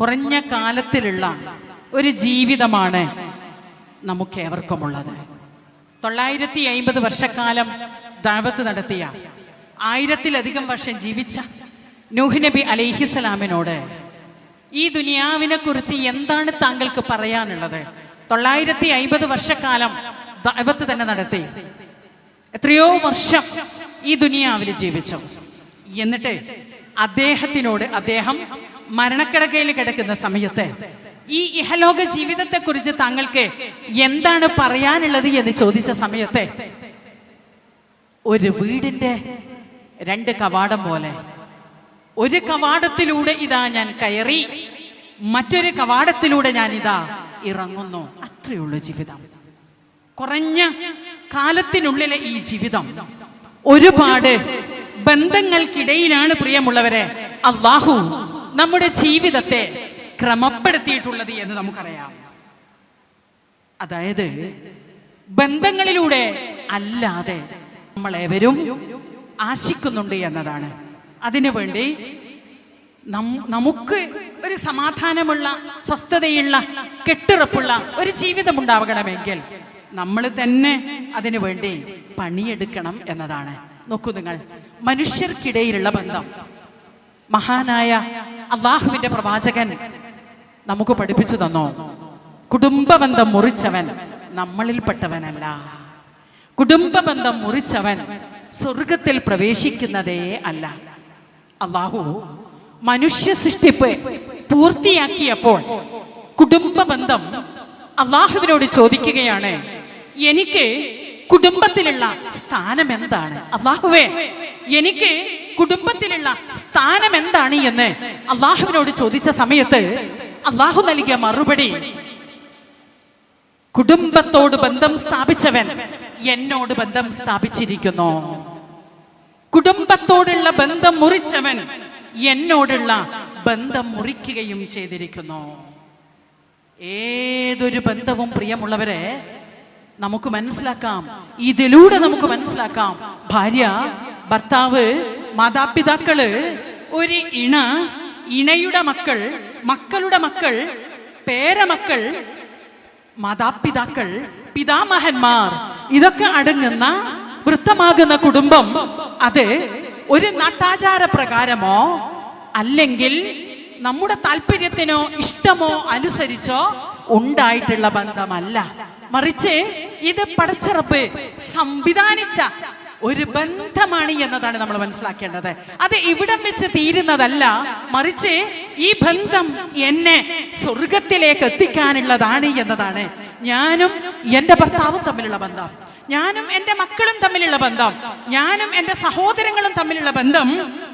കുറഞ്ഞ കാലത്തിലുള്ള ഒരു ജീവിതമാണ് നമുക്ക് ഏവർക്കുമുള്ളത് തൊള്ളായിരത്തി അയിമ്പത് വർഷക്കാലം ദാവത്ത് നടത്തിയ ആയിരത്തിലധികം വർഷം ജീവിച്ച നൂഹ് നബി അലൈഹിസലാമിനോട് ഈ ദുനിയാവിനെ കുറിച്ച് എന്താണ് താങ്കൾക്ക് പറയാനുള്ളത്? തൊള്ളായിരത്തി അയിമ്പത് വർഷക്കാലം ദാവത്ത് തന്നെ നടത്തി. എത്രയോ വർഷം ഈ ദുനിയാവിൽ ജീവിച്ചു. എന്നിട്ട് അദ്ദേഹത്തിനോട് അദ്ദേഹം മരണക്കിടക്കയിൽ കിടക്കുന്ന സമയത്ത് ഈ ഇഹലോക ജീവിതത്തെ കുറിച്ച് താങ്കൾക്ക് എന്താണ് പറയാനുള്ളത് എന്ന് ചോദിച്ച സമയത്തെ ഒരു വീടിന്റെ രണ്ട് കവാടം പോലെ. ഒരു കവാടത്തിലൂടെ ഇതാ ഞാൻ കയറി മറ്റൊരു കവാടത്തിലൂടെ ഞാൻ ഇതാ ഇറങ്ങുന്നു. അത്രയുള്ള ജീവിതം. കുറഞ്ഞ കാലത്തിനുള്ളിലെ ഈ ജീവിതം. ഒരുപാട് ബന്ധങ്ങൾക്കിടയിലാണ് പ്രിയമുള്ളവരെ അള്ളാഹു നമ്മുടെ ജീവിതത്തെ ക്രമപ്പെടുത്തിയിട്ടുള്ളത് എന്ന് നമുക്കറിയാം. അതായത് ബന്ധങ്ങളിലൂടെ അല്ലാതെ നമ്മളെവരും ആശിക്കുന്നുണ്ട് എന്നതാണ്. അതിനുവേണ്ടി നമുക്ക് ഒരു സമാധാനമുള്ള സ്വസ്ഥതയുള്ള കെട്ടുറപ്പുള്ള ഒരു ജീവിതം ഉണ്ടാവണമെങ്കിൽ നമ്മൾ തന്നെ അതിനു വേണ്ടി പണിയെടുക്കണം എന്നതാണ്. നോക്കൂ നിങ്ങൾ മനുഷ്യർക്കിടയിലുള്ള ബന്ധം. മഹാനായ അള്ളാഹുവിന്റെ പ്രവാചകൻ നമുക്ക് പഠിപ്പിച്ചു തന്നോ? കുടുംബബന്ധം മുറിച്ചവൻ നമ്മളിൽപ്പെട്ടവനല്ല. കുടുംബബന്ധം മുറിച്ചവൻ സ്വർഗത്തിൽ പ്രവേശിക്കുന്നതേ അല്ല. അള്ളാഹു മനുഷ്യ സൃഷ്ടിപ്പ് പൂർത്തിയാക്കിയപ്പോൾ കുടുംബ ബന്ധം അള്ളാഹുവിനോട് ചോദിക്കുകയാണ് എനിക്ക് കുടുംബത്തിലുള്ള സ്ഥാനം എന്താണ്? അള്ളാഹുവേ എനിക്ക് കുടുംബത്തിലുള്ള സ്ഥാനം എന്താണ് എന്ന് അള്ളാഹുവിനോട് ചോദിച്ച സമയത്ത് അള്ളാഹു നൽകിയ മറുപടി കുടുംബത്തോട് ബന്ധം സ്ഥാപിച്ചവൻ എന്നോട് ബന്ധം സ്ഥാപിച്ചിരിക്കുന്നു. കുടുംബത്തോടുള്ള ബന്ധം മുറിച്ചവൻ എന്നോടുള്ള ബന്ധം മുറിക്കുകയും ചെയ്തിരിക്കുന്നു. ഏതൊരു ബന്ധവും പ്രിയമുള്ളവരെ നമുക്ക് മനസ്സിലാക്കാം. ഇതിലൂടെ നമുക്ക് മനസ്സിലാക്കാം. ഭാര്യ ഭർത്താവ് മാതാപിതാക്കൾ ഒരു ഇണ ഇണയുടെ മക്കൾ മക്കളുടെ മക്കൾ പേരമക്കൾ മാതാപിതാക്കൾ പിതാമഹന്മാർ ഇതൊക്കെ അടങ്ങുന്ന വൃത്തമാകുന്ന കുടുംബം അത് ഒരു നാട്ടാചാര പ്രകാരമോ അല്ലെങ്കിൽ നമ്മുടെ താല്പര്യത്തിനോ ഇഷ്ടമോ അനുസരിച്ചോ ഉണ്ടായിട്ടുള്ള ബന്ധമല്ല. മറിച്ച് ഇത് പടച്ചിറപ്പ് സംവിധാനിച്ച ഒരു ബന്ധമാണ് എന്നതാണ് നമ്മൾ മനസ്സിലാക്കേണ്ടത്. അത് ഇവിടം വെച്ച് തീരുന്നതല്ല മറിച്ച് ഈ ബന്ധം എന്നെ സ്വർഗത്തിലേക്ക് എത്തിക്കാനുള്ളതാണ് എന്നതാണ്. ഞാനും എന്റെ ഭർത്താവും തമ്മിലുള്ള ബന്ധം. ഞാനും എന്റെ മക്കളും തമ്മിലുള്ള ബന്ധം. ഞാനും എന്റെ സഹോദരങ്ങളും തമ്മിലുള്ള ബന്ധം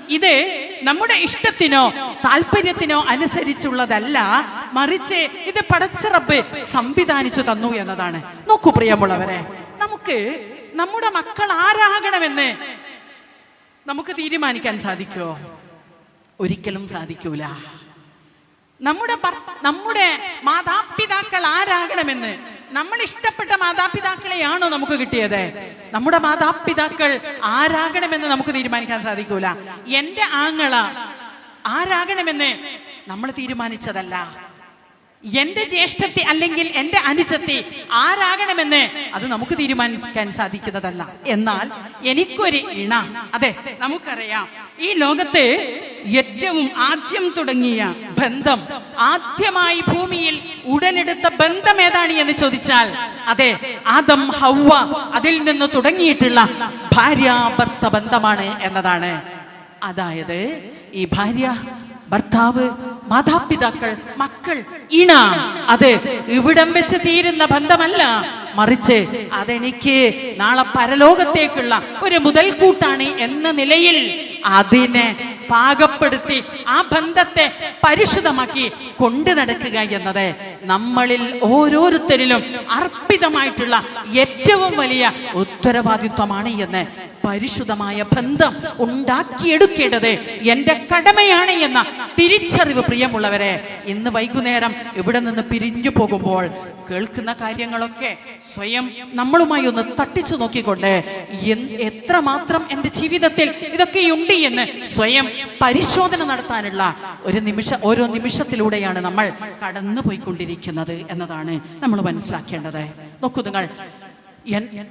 ഇത് നമ്മുടെ ഇഷ്ടത്തിനോ താല്പര്യത്തിനോ അനുസരിച്ചുള്ളതല്ല മറിച്ച് ഇത് പടച്ചിറപ്പ് സംവിധാനിച്ചു തന്നു എന്നതാണ്. നോക്കൂ പ്രിയമുള്ളവരെ നമുക്ക് നമ്മുടെ മക്കൾ ആരാകണമെന്ന് നമുക്ക് തീരുമാനിക്കാൻ സാധിക്കുമോ? ഒരിക്കലും സാധിക്കൂല. നമ്മുടെ നമ്മുടെ മാതാപിതാക്കൾ ആരാകണമെന്ന് നമ്മൾ ഇഷ്ടപ്പെട്ട മാതാപിതാക്കളെയാണോ നമുക്ക് കിട്ടിയത്? നമ്മുടെ മാതാപിതാക്കൾ ആരാകണമെന്ന് നമുക്ക് തീരുമാനിക്കാൻ സാധിക്കൂല. എന്റെ ആങ്ങള ആരാകണമെന്ന് നമ്മൾ തീരുമാനിച്ചതല്ല. എന്റെ ജ്യേഷ്ഠത്തി അല്ലെങ്കിൽ എന്റെ അനുജത്തി ആരാകണമെന്ന് അത് നമുക്ക് തീരുമാനിക്കാൻ സാധിക്കുന്നതല്ല. എന്നാൽ എനിക്കൊരു ഇണ. അതെ നമുക്കറിയാം. ഈ ലോകത്ത് ഏറ്റവും ആദ്യം തുടങ്ങിയ ബന്ധം ആദ്യമായി ഭൂമിയിൽ ഉടനെടുത്ത ബന്ധം ഏതാണ് എന്ന് ചോദിച്ചാൽ അതെ ആദം ഹൗവ അതിൽ നിന്ന് തുടങ്ങിയിട്ടുള്ള ഭാര്യാഭർത്ത ബന്ധമാണ് എന്നതാണ്. അതായത് ഈ ഭാര്യ ഭർത്താവ് മാതാപിതാക്കൾ മക്കൾ ഇണ അത് ഇവിടം വെച്ച് തീരുന്ന ബന്ധമല്ല. മറിച്ച് അതെനിക്ക് നാളെ പരലോകത്തേക്കുള്ള ഒരു മുതൽക്കൂട്ടാണ് എന്ന നിലയിൽ അതിനെ പാകപ്പെടുത്തി ആ ബന്ധത്തെ പരിശുദ്ധമാക്കി കൊണ്ടു നടക്കുക എന്നത് നമ്മളിൽ ഓരോരുത്തരിലും അർപ്പിതമായിട്ടുള്ള ഏറ്റവും വലിയ ഉത്തരവാദിത്വമാണ് എന്ന് പരിശുദ്ധമായ ബന്ധം ഉണ്ടാക്കിയെടുക്കേണ്ടത് എന്റെ കടമയാണ് എന്ന തിരിച്ചറിവ് പ്രിയമുള്ളവരെ ഇന്ന് വൈകുന്നേരം ഇവിടെ നിന്ന് പിരിഞ്ഞു പോകുമ്പോൾ കേൾക്കുന്ന കാര്യങ്ങളൊക്കെ സ്വയം നമ്മളുമായി ഒന്ന് തട്ടിച്ചു നോക്കിക്കൊണ്ട് എത്രമാത്രം എന്റെ ജീവിതത്തിൽ ഇതൊക്കെ ഉണ്ട് എന്ന് സ്വയം പരിശോധന നടത്താനുള്ള ഒരു നിമിഷ ഓരോ നിമിഷത്തിലൂടെയാണ് നമ്മൾ കടന്നു പോയിക്കൊണ്ടിരിക്കുന്നത് എന്നതാണ് നമ്മൾ മനസ്സിലാക്കേണ്ടത്. നോക്കൂ നിങ്ങൾ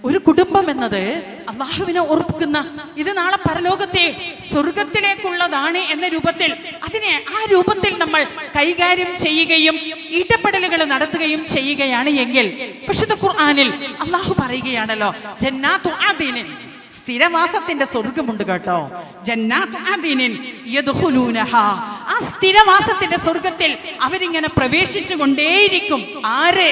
ഒരു കുടുംബം എന്നത് അള്ളാഹുവിനെ ഓർക്കുന്ന ഇത് നാളെ പരലോകത്തെ സ്വർഗത്തിലേക്കുള്ളതാണ് എന്ന രൂപത്തിൽ അതിനെ ആ രൂപത്തിൽ നമ്മൾ കൈകാര്യം ചെയ്യുകയും ഇടപെടലുകൾ നടത്തുകയും ചെയ്യുകയാണ് എങ്കിൽ പക്ഷേ ഖുർആാനിൽ അള്ളാഹു പറയുകയാണല്ലോ സ്ഥിരവാസത്തിന്റെ സ്വർഗമുണ്ട് കേട്ടോ. ആ സ്ഥിരവാസത്തിന്റെ സ്വർഗത്തിൽ അവരിങ്ങനെ പ്രവേശിച്ചു കൊണ്ടേയിരിക്കും ആര്?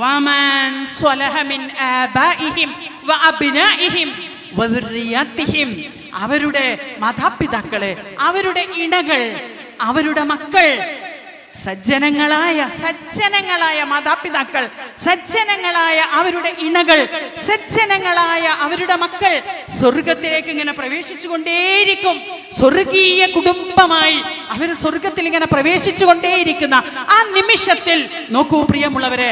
വമൻ സ്വലഹ മിൻ ആബാഇഹിം വഅബ്നാഇഹിം വദുർരിയത്തിഹിം അവരുടെ മാതാപിതാക്കൾ അവരുടെ ഇണകൾ അവരുടെ മക്കൾ സജ്ജനങ്ങളായ സജ്ജനങ്ങളായ മാതാപിതാക്കൾ സജ്ജനങ്ങളായ അവരുടെ ഇണകൾ സജ്ജനങ്ങളായ അവരുടെ മക്കൾ സ്വർഗത്തിലേക്ക് ഇങ്ങനെ പ്രവേശിച്ചു കൊണ്ടേയിരിക്കും സ്വർഗീയ കുടുംബമായി അവർ സ്വർഗത്തിൽ ഇങ്ങനെ പ്രവേശിച്ചു കൊണ്ടേയിരിക്കുന്ന ആ നിമിഷത്തിൽ നോക്കൂ പ്രിയമുള്ളവരെ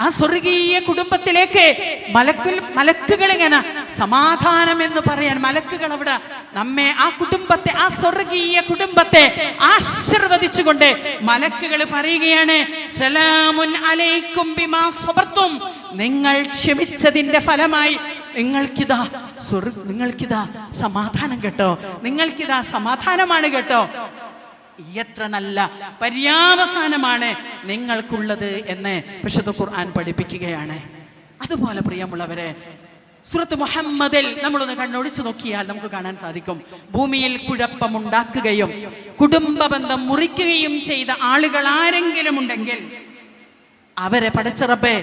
ആ സ്വർഗീയ കുടുംബത്തിലേക്ക് മലക്കുൽ മലക്കുകൾ ഇങ്ങനെ സമാധാനം എന്ന് പറയാൻ മലക്കുകൾ അവിടെ നമ്മെ ആ കുടുംബത്തെ ആ സ്വർഗീയ കുടുംബത്തെ ആശീർവദിച്ചുകൊണ്ട് മലക്കുകൾ പറയുകയാണ് സലാമുൻ അലൈക്കും ബിമാ സ്വബർത്തും നിങ്ങൾ ക്ഷമിച്ചതിന്റെ ഫലമായി നിങ്ങൾക്കിതാ നിങ്ങൾക്കിതാ സമാധാനം കേട്ടോ നിങ്ങൾക്കിതാ സമാധാനമാണ് കേട്ടോ. എത്ര നല്ല പര്യാവസാനമാണ് നിങ്ങൾക്കുള്ളത് എന്ന് വിശുദ്ധ ഖുർആൻ പഠിപ്പിക്കുകയാണ്. അതുപോലെ പ്രിയമുള്ളവരെ സുറത്ത് മുഹമ്മദിൽ നമ്മളൊന്ന് കണ്ണൊടിച്ചു നോക്കിയാൽ നമുക്ക് കാണാൻ സാധിക്കും. ഭൂമിയിൽ കുഴപ്പമുണ്ടാക്കുകയും കുടുംബ ബന്ധം മുറിക്കുകയും ചെയ്ത ആളുകൾ ആരെങ്കിലും ഉണ്ടെങ്കിൽ അവരെ പടച്ചിറപ്പെ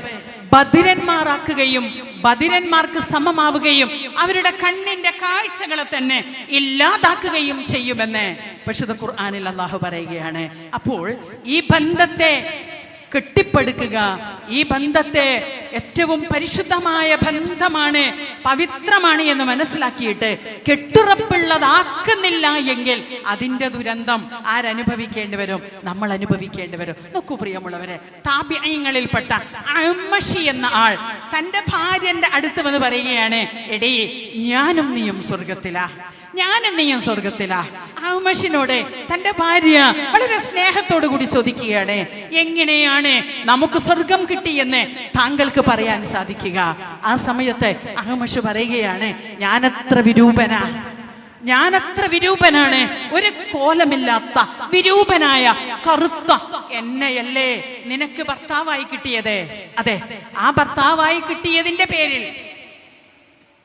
ബദിരന്മാരാക്കുകയും ബദിരന്മാർക്ക് സമമാവുകയും അവരുടെ കണ്ണിന്റെ കാഴ്ചകളെ തന്നെ ഇല്ലാതാക്കുകയും ചെയ്യുമെന്ന് പക്ഷേ ഖുർആാനിൽ അള്ളാഹു പറയുകയാണ്. അപ്പോൾ ഈ ബന്ധത്തെ കെട്ടിപ്പടുക്കുക. ഈ ബന്ധത്തെ ഏറ്റവും പരിശുദ്ധമായ ബന്ധമാണ് പവിത്രമാണ് എന്ന് മനസ്സിലാക്കിയിട്ട് കെട്ടുറപ്പുള്ളതാക്കുന്നില്ല എങ്കിൽ അതിന്റെ ദുരന്തം ആരനുഭവിക്കേണ്ടി വരും നമ്മൾ അനുഭവിക്കേണ്ടി വരും. നോക്കൂ പ്രിയമുള്ളവരെ താപ്യങ്ങളിൽപ്പെട്ട അമ്മഷി എന്ന ആൾ തന്റെ ഭാര്യന്റെ അടുത്ത് വന്ന് പറയുകയാണ് എടേ ഞാനും നീയും സ്വർഗത്തിലാ ഞാനും നീയും സ്വർഗത്തിലാ ആമഷിനോട് തന്റെ ഭാര്യ വളരെ സ്നേഹത്തോടു കൂടി ചോദിക്കുകയാണ് എങ്ങനെയാണ് നമുക്ക് സ്വർഗം കിട്ടിയെന്ന് താങ്കൾക്ക് പറയാൻ സാധിക്കുക? ആ സമയത്ത് അഹമഷ് പറയുകയാണ് ഞാനത്ര വിരൂപനാ. ഞാനത്ര വിരൂപനാണ്. ഒരു കോലമില്ലാത്ത വിരൂപനായ കറുത്ത എന്നെയല്ലേ നിനക്ക് ഭർത്താവായി കിട്ടിയത്? അതെ ആ ഭർത്താവായി കിട്ടിയതിന്റെ പേരിൽ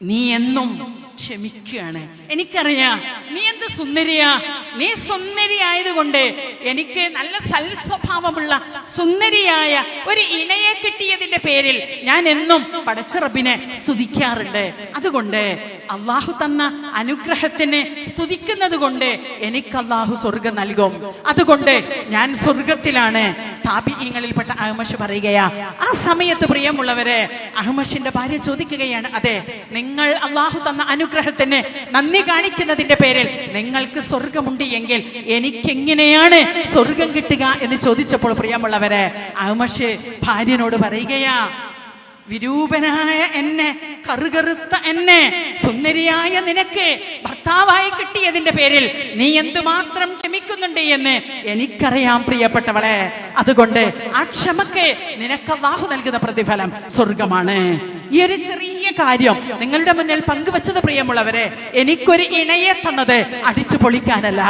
നീ എന്നും ക്ഷമിക്കുകയാണ്. എനിക്കറിയാം നീ എന്ത് സുന്ദരിയാ. നീ സുന്ദരി ആയതുകൊണ്ട് എനിക്ക് നല്ല സൽസ്വഭാവമുള്ള സുന്ദരിയായ ഒരു ഇണയെ കിട്ടിയതിന്റെ പേരിൽ ഞാൻ എന്നും പടച്ചിറപ്പിനെ സ്തുതിക്കാറുണ്ട്. അതുകൊണ്ട് അള്ളാഹു തന്ന അനുഗ്രഹത്തിന് സ്തുതിക്കുന്നത് കൊണ്ട് എനിക്ക് അള്ളാഹു സ്വർഗം നൽകും. അതുകൊണ്ട് ഞാൻ സ്വർഗത്തിലാണ് താപിയങ്ങളിൽപ്പെട്ട അഹമ്മഷ് പറയുകയാ ആ സമയത്ത് പ്രിയമുള്ളവരെ അഹമ്മഷിന്റെ ഭാര്യ ചോദിക്കുകയാണ് അതെ നിങ്ങൾ അള്ളാഹു തന്ന അനുഗ്രഹത്തിന് നന്ദി കാണിക്കുന്നതിന്റെ പേരിൽ നിങ്ങൾക്ക് സ്വർഗമുണ്ട് എങ്കിൽ എനിക്കെങ്ങനെയാണ് സ്വർഗം കിട്ടുക എന്ന് ചോദിച്ചപ്പോൾ പ്രിയമുള്ളവരെ അഹമ്മഷ് ഭാര്യനോട് പറയുകയാ വിരൂപനായ എന്നെ കറുകറുത്ത എന്നെ സുന്ദരിയായ നിനക്ക് ഭർത്താവായി കിട്ടിയതിന്റെ പേരിൽ നീ എന്തുമാത്രം ക്ഷമിക്കുന്നുണ്ട് എന്ന് എനിക്കറിയാം പ്രിയപ്പെട്ടവളെ. അതുകൊണ്ട് ആ ക്ഷമക്ക് നിനക്ക് അള്ളാഹു നൽകുന്ന പ്രതിഫലം സ്വർഗമാണ്. ഈ ഒരു ചെറിയ കാര്യം നിങ്ങളുടെ മുന്നിൽ പങ്കുവച്ചത് പ്രിയമുള്ളവരെ എനിക്കൊരു ഇണയെ തന്നത് അടിച്ചു പൊളിക്കാനല്ല.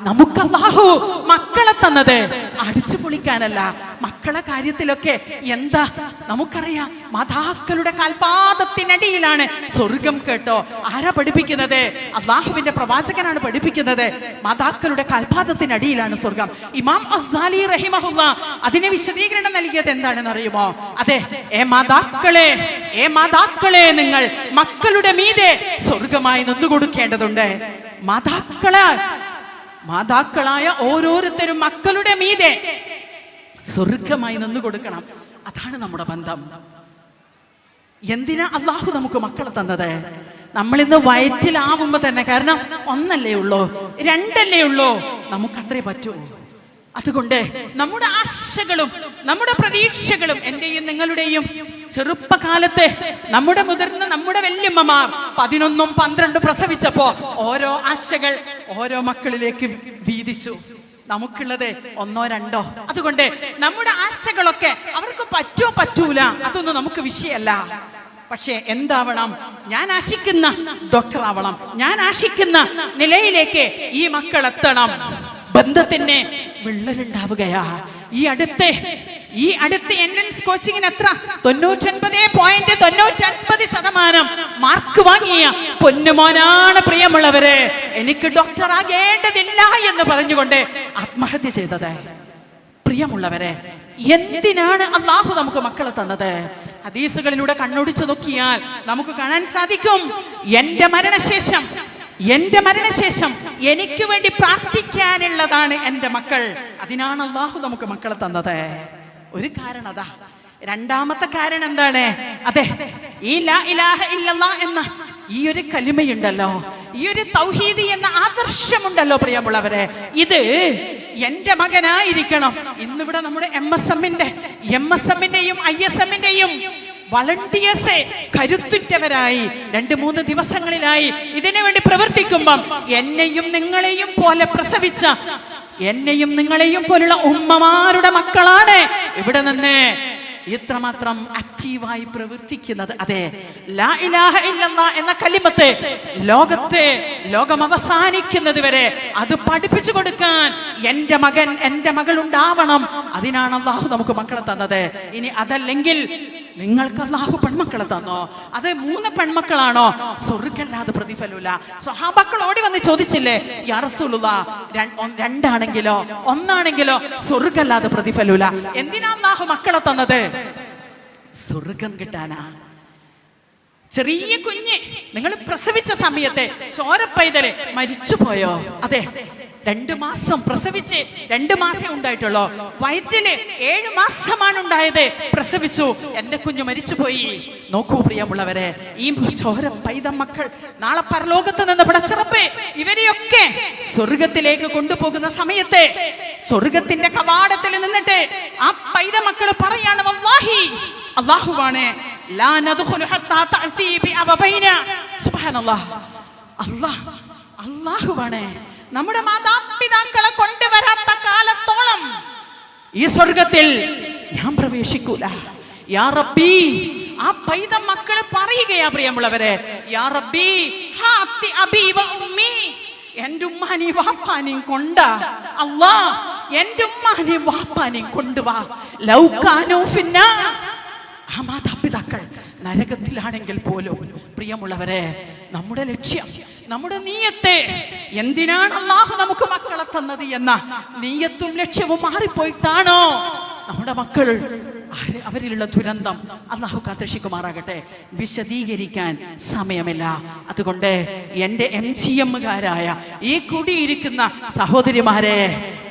നമുക്ക് അള്ളാഹു മക്കളെ തന്നത്. അടിച്ചു പൊളിക്കാനല്ല. മക്കളെ കാര്യത്തിലൊക്കെ എന്താ? നമുക്കറിയാം. മാതാക്കളുടെ കാൽപാദത്തിനടിയിലാണ് സ്വർഗം കേട്ടോ. ആരാ പഠിപ്പിക്കുന്നത്? അള്ളാഹുവിന്റെ പ്രവാചകനാണ് പഠിപ്പിക്കുന്നത്. മാതാക്കളുടെ കാൽപാദത്തിനടിയിലാണ് സ്വർഗം. ഇമാം അസാലി റഹിമഹുല്ല അതിന് വിശദീകരണം നൽകിയത് എന്താണെന്ന് അറിയുമോ? അതെ ഏ മാതാക്കളെ ഏ മാതാക്കളെ നിങ്ങൾ മക്കളുടെ മീതെ സ്വർഗമായി നിന്നുകൊടുക്കേണ്ടതുണ്ട്. മാതാക്കളെ മാതാക്കളായ ഓരോരുത്തരും മക്കളുടെ മീതെ സ്വർഗമായി നിന്നു കൊടുക്കണം. അതാണ് നമ്മുടെ ബന്ധം. എന്തിനാ അള്ളാഹു നമുക്ക് മക്കളെ തന്നത്? നമ്മൾ ഇന്ന് വയറ്റിലാവുമ്പോ തന്നെ കാരണം ഒന്നല്ലേ ഉള്ളൂ രണ്ടല്ലേ ഉള്ളൂ നമുക്കത്രേ പറ്റൂ. അതുകൊണ്ട് നമ്മുടെ ആശകളും നമ്മുടെ പ്രതീക്ഷകളും എന്റെയും നിങ്ങളുടെയും ചെറുപ്പകാലത്തെ നമ്മുടെ മുതിർന്ന നമ്മുടെ വല്യമ്മമാർ പതിനൊന്നും പന്ത്രണ്ടും പ്രസവിച്ചപ്പോ ഓരോ ആശകൾ ഓരോ മക്കളിലേക്ക് വീതിച്ചു. നമുക്കുള്ളത് ഒന്നോ രണ്ടോ. അതുകൊണ്ട് നമ്മുടെ ആശകളൊക്കെ അവർക്ക് പറ്റോ പറ്റൂല അതൊന്നും നമുക്ക് വിഷയമല്ല. പക്ഷേ എന്താവണം? ഞാൻ ആശിക്കുന്ന ഡോക്ടർ ആവണം ഞാൻ ആശിക്കുന്ന നിലയിലേക്ക് ഈ മക്കൾ എത്തണം ബന്ധത്തിന് വിള്ളലുണ്ടാവുകയാ. ഈ അടുത്ത് ഈ അടുത്ത എൻട്രൻസ് കോച്ചിങ്ങിന് എത്ര? തൊണ്ണൂറ്റൊൻപത് പോയിന്റ് തൊണ്ണൂറ്റൊൻപത് ശതമാനം മാർക്ക് വാങ്ങിയ പൊന്നുമോനാണ് പ്രിയമുള്ളവര്. എനിക്ക് ഡോക്ടർ ആകേണ്ടതില്ല എന്ന് പറഞ്ഞുകൊണ്ട് ആത്മഹത്യ ചെയ്തത്. പ്രിയമുള്ളവരെ എന്തിനാണ് അള്ളാഹു നമുക്ക് മക്കളെ തന്നത്? ഹദീസുകളിലൂടെ കണ്ണൊടിച്ചു നോക്കിയാൽ നമുക്ക് കാണാൻ സാധിക്കും. എന്റെ മരണശേഷം എന്റെ മരണശേഷം എനിക്ക് വേണ്ടി പ്രാർത്ഥിക്കാനുള്ളതാണ് എന്റെ മക്കൾ. അതിനാണ് അള്ളാഹു നമുക്ക് മക്കളെ തന്നത്. ഒരു കാരണം അതാ. രണ്ടാമത്തെ കാരണം എന്താണ്? അതെ ഈ ലാ ഇലാഹ ഇല്ലല്ലാ എന്ന ഈ ഒരു കലിമയുണ്ടല്ലോ. ഈ ഒരു തൗഹീദി എന്ന ആദർശമുണ്ടല്ലോ പ്രിയമുള്ളവരെ. ഇത് എന്റെ മകനായിരിക്കണം. ഇന്നിവിടെ നമ്മുടെ എം എസ് എമ്മിന്റെ എം എസ് എമ്മിന്റെയും ഐ എസ് എമ്മിന്റെയും വളണ്ടിയേഴ്സെ കരുത്തുറ്റവരായി രണ്ട് മൂന്ന് ദിവസങ്ങളിലായി ഇതിനു വേണ്ടി പ്രവർത്തിക്കുമ്പം എന്നെയും നിങ്ങളെയും പോലെ പ്രസവിച്ച എന്നെയും നിങ്ങളെയും പോലുള്ള ഉമ്മമാരുടെ മക്കളാണ് ഇവിടെ നിന്ന് ഇത്രമാത്രം ആക്റ്റീവായി പ്രവർത്തിക്കുന്നത്. അതെ. ലാ ഇലാഹ ഇല്ലല്ലാ എന്ന കലിമത്തെ ലോകത്തെ ലോകം അവസാനിക്കുന്നത് വരെ അത് പഠിപ്പിച്ചു കൊടുക്കാൻ എന്റെ മകൻ എന്റെ മകൾ ഉണ്ടാവണം അതിനാണ് അള്ളാഹു നമുക്ക് മക്കളെ തന്നത്. ഇനി അതല്ലെങ്കിൽ നിങ്ങൾക്ക് അള്ളാഹു പെൺമക്കളെ തന്നോ? അത് മൂന്ന് പെൺമക്കളാണോ? സ്വർഗല്ലാതെ പ്രതിഫലമില്ല. സ്വഹാബക്കൾ ഓടി വന്ന് ചോദിച്ചില്ലേ യാ റസൂലുള്ളാ, രണ്ടാണെങ്കിലോ? ഒന്നാണെങ്കിലോ? സ്വർഗല്ലാതെ പ്രതിഫലമില്ല. എന്തിനാ അള്ളാഹു മക്കളെ തന്നത്? സ്വർഗം കിട്ടാനാ. ചെറിയ കുഞ്ഞ് നിങ്ങൾ പ്രസവിച്ച സമയത്തെ ചോരപ്പൈതൽ മരിച്ചുപോയോ അതെ രണ്ടു മാസം പ്രസവിച്ച് രണ്ടു മാസേ ഉണ്ടായിട്ടുള്ളൂ. വയറ്റിൽ ഏഴു മാസമാണ് ഉണ്ടായത്. പ്രസവിച്ചു എന്റെ കുഞ്ഞു മരിച്ചുപോയി നോക്കൂ പ്രിയമുള്ളവരെ ഈ ചോര പൈത മക്കൾ നാളെ പരലോകത്ത് നിന്ന് പടച്ചിറപ്പ്. ഇവരെയൊക്കെ സ്വർഗത്തിലേക്ക് കൊണ്ടുപോകുന്ന സമയത്തെ സ്വർഗത്തിന്റെ കവാടത്തിൽ നിന്നിട്ട് ആ പൈത മക്കൾ പറയാണ് വല്ലാഹി അള്ളാഹുവാണ് അള്ളാഹുവാണ് നമ്മുടെ മാതാപിതാക്കളെ കൊണ്ടുവരാത്ത കാലത്തോളം ഈ സ്വർഗത്തിൽ ഞാൻ പ്രവേശിക്കൂല. യാ റബ്ബി ആ പൈത മക്കൾ പറയുകയാ പ്രിയമുള്ളവരെ യാ റബ്ബി ഹാത്തി അബീവ ഉമ്മി എന്റെ ഉമ്മാനി വാപ്പാനെയും കൊണ്ട. അള്ളാ എന്റെ ഉമ്മാനി വാപ്പാനെയും കൊണ്ടുവാ. ലൗകാനോ ഫിന്നാ. ആ മാതാപിതാക്കൾ നരകത്തിലാണെങ്കിൽ പോലും പ്രിയമുള്ളവരെ നമ്മുടെ ലക്ഷ്യം നമ്മുടെ നീയത്തെ എന്തിനാണ് അള്ളാഹു നമുക്ക് മക്കളെ തന്നത് എന്ന നീയത്തും ലക്ഷ്യവും മാറിപ്പോയിട്ടാണോ? നമ്മുടെ മക്കൾ അവരിലുള്ള ദുരന്തം അള്ളാഹു കാത്തക്ഷിക്കുമാറാകട്ടെ വിശദീകരിക്കാൻ സമയമില്ല. അതുകൊണ്ട് എന്റെ എം ജി എമ്മുകാരായ ഈ കുടിയിരിക്കുന്ന സഹോദരിമാരെ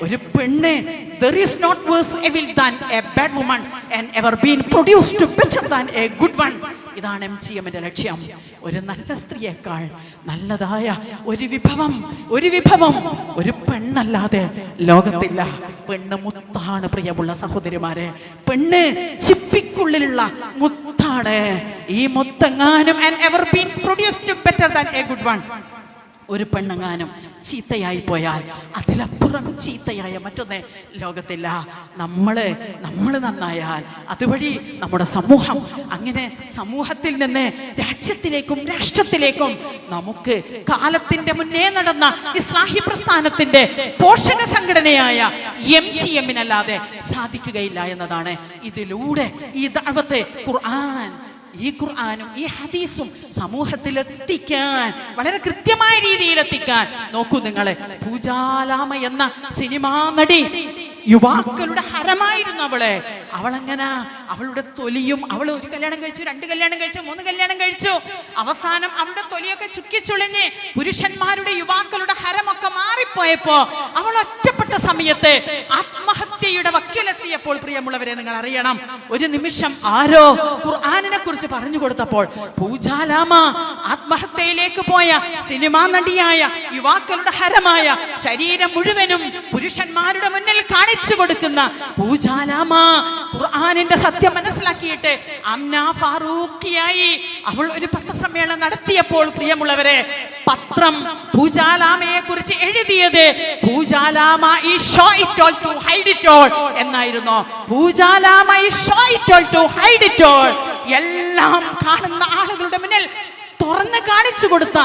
ഒരു പെണ്ണ് there is not worse evil than a bad woman and ever been produced to better than a good one ഇതാണ് എം ജി എമ്മിന്റെ ലക്ഷ്യം ഒരു നല്ല സ്ത്രീയേക്കാൾ നല്ലതായ ഒരു വിഭവം ഒരു വിഭവം ഒരു പെണ്ണല്ലാതെ ലോകത്തില്ല പെണ്ണ് മുത്താണ് പ്രിയമുള്ള സഹോദരിമാരെ പെണ്ണ് ചിപ്പിക്കുള്ളിലുള്ള മുത്താണ് ഈ മുത്തെങ്ങാനും and ever been produced better than a good one ഒരു പെണ്ണങ്ങാനും ചീത്തയായി പോയാൽ അതിലപ്പുറം ചീത്തയായ മറ്റൊന്നേ ലോകത്തില്ല. നമ്മൾ നമ്മൾ നന്നായാൽ അതുവഴി നമ്മുടെ സമൂഹം അങ്ങനെ സമൂഹത്തിൽ നിന്ന് രാജ്യത്തിലേക്കും രാഷ്ട്രത്തിലേക്കും നമുക്ക് കാലത്തിന്റെ മുന്നേ നടന്ന ഇസ്ലാഹി പ്രസ്ഥാനത്തിന്റെ പോഷക സംഘടനയായ എം ജി എമ്മിനല്ലാതെ സാധിക്കുകയില്ല എന്നതാണ് ഇതിലൂടെ ഈ ദാവത്തെ ഖുർആൻ ഈ ഖുർആാനും ഈ ഹദീസും സമൂഹത്തിൽ എത്തിക്കാൻ വളരെ കൃത്യമായ രീതിയിൽ എത്തിക്കാൻ നോക്കൂ നിങ്ങളെ പൂജാലാമ എന്ന സിനിമാ നടി യുവാക്കളുടെ ഹരമായിരുന്നു അവൾ. അവളെങ്ങനെ? അവളുടെ തൊലിയും അവൾ ഒരു കല്യാണം കഴിച്ചു രണ്ട് കല്യാണം കഴിച്ചു മൂന്ന് കല്യാണം കഴിച്ചു. അവസാനം അവളുടെ തൊലിയൊക്കെ ചുക്കിച്ചുളിഞ്ഞ് പുരുഷന്മാരുടെ യുവാക്കളുടെ ഹരമൊക്കെ മാറിപ്പോയപ്പോ അവൾ ഒറ്റപ്പെട്ട സമയത്ത് ആത്മഹത്യയുടെ വക്കിലെത്തിയപ്പോൾ പ്രിയമുള്ളവരെ നിങ്ങൾ അറിയണം ഒരു നിമിഷം ആരോ ഖുർആാനിനെ കുറിച്ച് പറഞ്ഞു കൊടുത്തപ്പോൾ പൂജാലാമ ആത്മഹത്യയിലേക്ക് പോയ സിനിമാ നടിയായ യുവാക്കളുടെ ഹരമായ ശരീരം മുഴുവനും പുരുഷന്മാരുടെ മുന്നിൽ കാണിച്ചു കൊടുക്കുന്ന പൂജാലാമ ഖുർആാനിന്റെ സത്യം മനസ്സിലാക്കിയിട്ട് അംന ഫാറൂഖിയായി അവൾ ഒരു പത്രസമ്മേളനം നടത്തിയപ്പോൾ പ്രിയമുള്ളവരെ പത്രം പൂജാലാമയെ കുറിച്ച് എഴുതിയത് പൂജാലാമ ഈ ടു ഹൈഡ് ഇറ്റ് എന്നായിരുന്നു. പൂജാലാമ ഈ ടു ഹൈഡ് ഇറ്റ് എല്ലാം കാണുന്ന ആളുകളുടെ മുന്നിൽ തുറന്ന് കാണിച്ചു കൊടുത്ത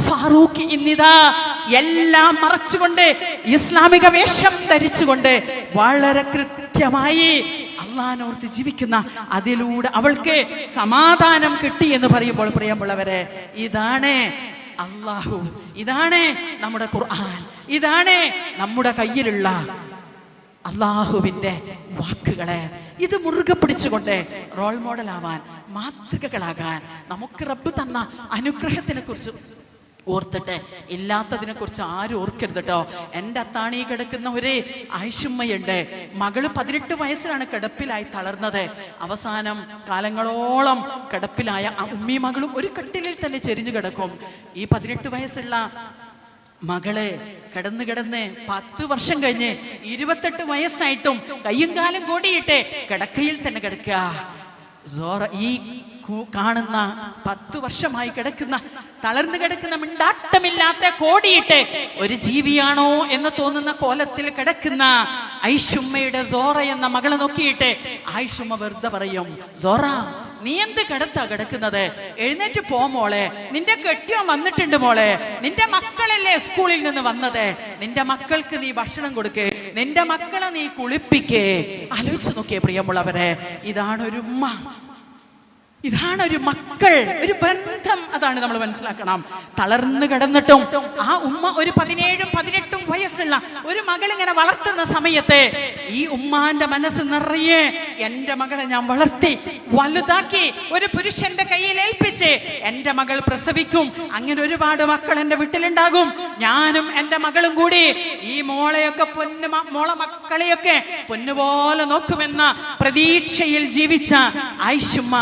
ഫാറൂഖ് ഇന്നിതാ. എല്ലാം മറച്ചുകൊണ്ട് ഇസ്ലാമിക വേഷം ധരിച്ചുകൊണ്ട് വളരെ കൃത്യമായി അള്ളഹാനോർത്ത് ജീവിക്കുന്ന അതിലൂടെ അവൾക്ക് സമാധാനം കിട്ടി എന്ന് പറയുമ്പോൾ പ്രിയമുള്ളവരെ ഇതാണ് അള്ളാഹു ഇതാണ് നമ്മുടെ ഖുർആൻ ഇതാണ് നമ്മുടെ കയ്യിലുള്ള അള്ളാഹുവിന്റെ വാക്കുകളെ ഇത് മുറുകെ പിടിച്ചുകൊണ്ട് റോൾ മോഡൽ ആവാൻ മാതൃകകളാകാൻ നമുക്ക് റബ്ബ് തന്ന അനുഗ്രഹത്തിനെ കുറിച്ച് ഓർത്തിട്ട് ഇല്ലാത്തതിനെ കുറിച്ച് ആരും ഓർക്കരുത് കേട്ടോ എന്റെ അത്താണി കിടക്കുന്ന ഒരു ആയിഷുമ്മയുണ്ട്. മകൾ പതിനെട്ട് വയസ്സിലാണ് കിടപ്പിലായി തളർന്നത്. അവസാനം കാലങ്ങളോളം കിടപ്പിലായ ഉമ്മി മകളും ഒരു കട്ടിലിൽ തന്നെ ചെരിഞ്ഞു കിടക്കും. ഈ പതിനെട്ട് വയസ്സുള്ള മകൾ കിടന്ന് കിടന്ന് പത്ത് വർഷം കഴിഞ്ഞ് ഇരുപത്തെട്ട് വയസ്സായിട്ടും കയ്യും കാലം കൂടിയിട്ട് കിടക്കയിൽ തന്നെ കിടക്കുക. ഈ കാണുന്ന പത്തു വർഷമായി കിടക്കുന്ന തളർന്നു കിടക്കുന്ന മിണ്ടാട്ടമില്ലാത്ത കോടിയിട്ട് ഒരു ജീവിയാണോ എന്ന് തോന്നുന്ന കോലത്തിൽ കിടക്കുന്ന ഐഷുമ്മയുടെ സോറ എന്ന മകളെ നോക്കിയിട്ട് ആയിഷുമ്മ വെറുതെ പറയും സോറ നീ എന്ത് കിടത്താ കിടക്കുന്നത്? എഴുന്നേറ്റ് പോ മോളെ. നിന്റെ കെട്ടിയോ വന്നിട്ടുണ്ട് മോളെ. നിന്റെ മക്കളല്ലേ സ്കൂളിൽ നിന്ന് വന്നത്? നിന്റെ മക്കൾക്ക് നീ ഭക്ഷണം കൊടുക്കേ. നിന്റെ മക്കളെ നീ കുളിപ്പിക്കേ. ആലോചിച്ചു നോക്കിയേ പ്രിയമുള്ളവരെ. ഇതാണ് ഒരു ഉമ്മ ഇതാണ് ഒരു മക്കൾ ഒരു ബന്ധം അതാണ് നമ്മൾ മനസ്സിലാക്കണം. തളർന്നു കിടന്നിട്ടും ആ ഉമ്മ ഒരു പതിനേഴും പതിനെട്ടും വയസ്സുള്ള ഒരു മകൾ ഇങ്ങനെ വളർത്തുന്ന സമയത്ത് ഈ ഉമ്മാന്റെ മനസ്സ് നിറയെ എന്റെ മകളെ ഞാൻ വളർത്തി വലുതാക്കി ഒരു പുരുഷന്റെ കയ്യിൽ ഏൽപ്പിച്ച് എന്റെ മകൾ പ്രസവിക്കും. അങ്ങനെ ഒരുപാട് മക്കൾ എന്റെ വീട്ടിലുണ്ടാകും. ഞാനും എന്റെ മകളും കൂടി ഈ മോളെയൊക്കെ പൊന്നു മോള മക്കളെയൊക്കെ പൊന്നുപോലെ നോക്കുമെന്ന പ്രതീക്ഷയിൽ ജീവിച്ച ആയിഷുമ്മ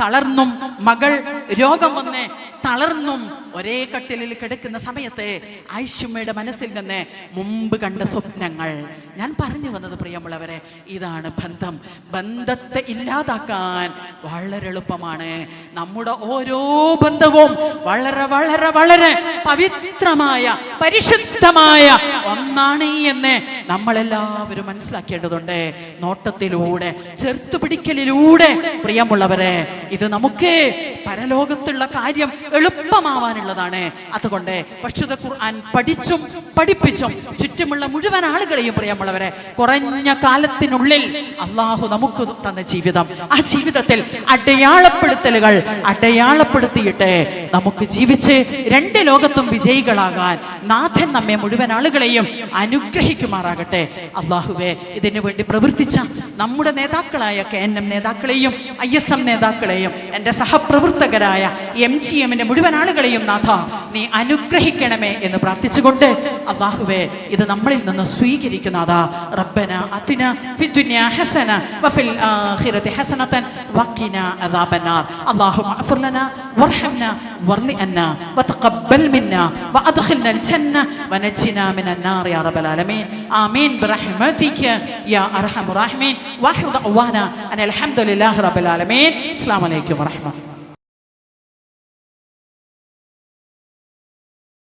തളർന്നും മകൾ രോഗം വന്ന് തളർന്നും ഒരേ കട്ടിലിൽ കിടക്കുന്ന സമയത്ത് ആയിഷുമ്മയുടെ മനസ്സിൽ നിന്ന് മുമ്പ് കണ്ട സ്വപ്നങ്ങൾ. ഞാൻ പറഞ്ഞു വന്നത് പ്രിയമുള്ളവരെ ഇതാണ് ബന്ധം. ബന്ധത്തെ ഇല്ലാതാക്കാൻ വളരെ എളുപ്പമാണ്. നമ്മുടെ ഓരോ ബന്ധവും വളരെ വളരെ വളരെ പവിത്രമായ പരിശുദ്ധമായ ഒന്നാണ് എന്ന് നമ്മളെല്ലാവരും മനസ്സിലാക്കേണ്ടതുണ്ട്. നോട്ടത്തിലൂടെ ചെറുത്തു പിടിക്കലിലൂടെ പ്രിയമുള്ളവരെ ഇത് നമുക്ക് പരലോകത്തുള്ള കാര്യം എളുപ്പമാവാനുള്ളതാണ് അതുകൊണ്ട് പരിശുദ്ധ ഖുർആൻ പഠിച്ചും പഠിപ്പിച്ചും ചുറ്റുമുള്ള മുഴുവൻ ആളുകളെയും പ്രിയമുള്ളവരെ കുറഞ്ഞ കാലത്തിനുള്ളിൽ അള്ളാഹു നമുക്ക് തന്ന ജീവിതം. ആ ജീവിതത്തിൽ അടയാളപ്പെടുത്തലുകൾ അടയാളപ്പെടുത്തിയിട്ട് നമുക്ക് ജീവിച്ച് രണ്ട് ലോകത്തും വിജയികളാകാൻ നാഥൻ നമ്മെ മുഴുവൻ ആളുകളെയും അനുഗ്രഹിക്കുമാറാകട്ടെ. അള്ളാഹുവെ ഇതിനു വേണ്ടി പ്രവർത്തിച്ച നമ്മുടെ നേതാക്കളായ കെ എൻ എം നേതാക്കളെയും ഐ എസ് എം നേതാക്കളെയും എന്റെ സഹപ്രവർത്തകരായ എം ജി എമ്മിന്റെ മുഴുവൻ ആളുകളെയും നാഥ നീ അനുഗ്രഹിക്കണമേ എന്ന് പ്രാർത്ഥിച്ചുകൊണ്ട് അള്ളാഹുവെ ഇത് നമ്മളിൽ നിന്ന് സ്വീകരിക്കുന്നതാ റബ്ബന അതിന ഫിദ്ദുനിയ ഹസന വഫിൽ ആഖിറതി ഹസനതൻ വഖിന അദാബന്നാർ اللهم اغفر لنا وارحمنا وارض عنا وتقبل منا وادخلنا الجنه ونجنا من النار يا رب العالمين امين برحمتك يا ارحم الراحمين واخر دعوانا ان الحمد لله رب العالمين السلام عليكم ورحمه الله